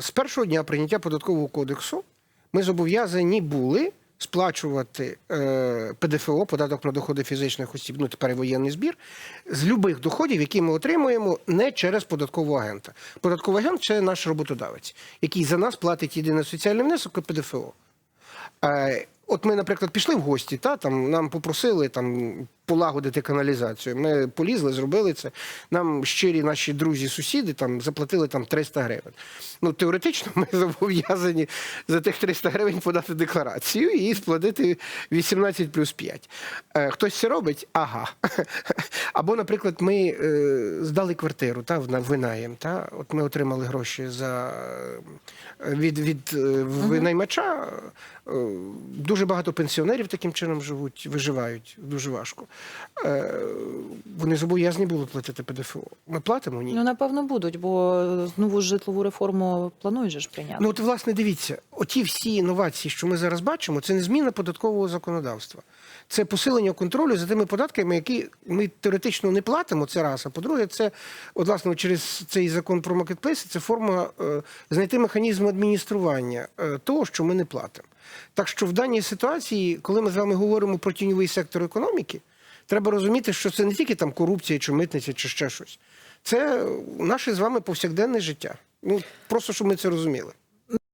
З першого дня прийняття податкового кодексу ми зобов'язані були сплачувати е, ПДФО, податок на доходи фізичних осіб, ну тепер воєнний збір, з любих доходів, які ми отримуємо не через податкового агента. Податковий агент це наш роботодавець, який за нас платить єдиний соціальний внесок і ПДФО. Е, От ми, наприклад, пішли в гості, та там нам попросили там полагодити каналізацію. Ми полізли, зробили це. Нам щирі наші друзі, сусіди там заплатили там 300 гривень. Ну теоретично ми зобов'язані за тих 300 гривень подати декларацію і сплатити 18 плюс 5. Е, Хтось це робить? Ага. Або, наприклад, ми е, здали квартиру та в на винаєм. Та от ми отримали гроші за е, від, від винаймача. Е, Дуже багато пенсіонерів таким чином живуть, виживають дуже важко. Вони зобов'язані були платити ПДФО. Ми платимо? Ні. Ну, напевно, будуть, бо нову житлову реформу планують же ж прийняти. Ну, от, власне, дивіться, оті всі інновації, що ми зараз бачимо, це не зміна податкового законодавства. Це посилення контролю за тими податками, які ми теоретично не платимо. Це раз. А по-друге, це от, власне через цей закон про маркетплейси, це форма е, знайти механізм адміністрування е, того, що ми не платимо. Так що в даній ситуації, коли ми з вами говоримо про тіньовий сектор економіки, треба розуміти, що це не тільки там корупція чи митниця, чи ще щось. Це наше з вами повсякденне життя. Ну просто щоб ми це розуміли.